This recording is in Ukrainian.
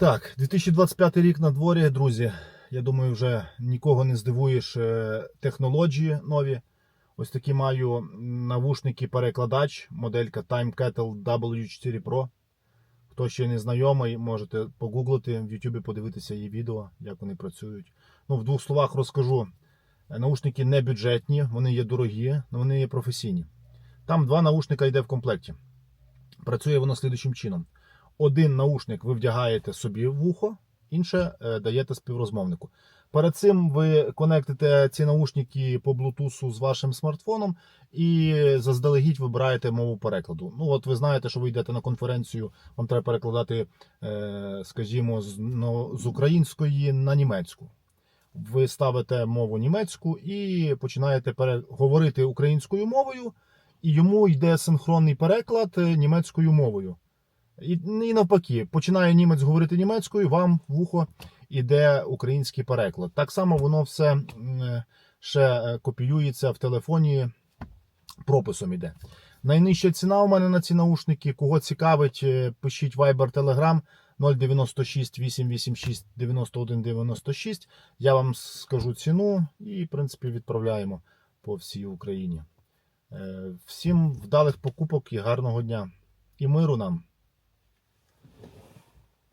Так, 2025 рік на дворі, друзі. Я думаю, вже нікого не здивуєш е, технології нові. Ось такі маю навушники-перекладач, моделька Time Kettle W4 Pro. Хто ще не знайомий, можете погуглити в YouTube, подивитися її відео, як вони працюють. Ну, в двох словах розкажу. Е, Наушники не бюджетні, вони є дорогі, але вони є професійні. Там два наушника йде в комплекті. Працює воно слідучим чином. Один наушник ви вдягаєте собі в вухо, інше е, даєте співрозмовнику. Перед цим ви конектите ці наушники по Bluetooth з вашим смартфоном і заздалегідь вибираєте мову перекладу. Ну, от ви знаєте, що ви йдете на конференцію, вам треба перекладати, е, скажімо, з, ну, з української на німецьку. Ви ставите мову німецьку і починаєте говорити українською мовою, і йому йде синхронний переклад е, німецькою мовою. І, і навпаки, починає німець говорити німецькою, вам в ухо іде український переклад. Так само воно все ще е, копіюється в телефоні, прописом іде. Найнижча ціна у мене на ці наушники. Кого цікавить, е, пишіть Viber Telegram 096 886 91 96. Я вам скажу ціну і, в принципі, відправляємо по всій Україні. Е, Всім вдалих покупок і гарного дня. І миру нам!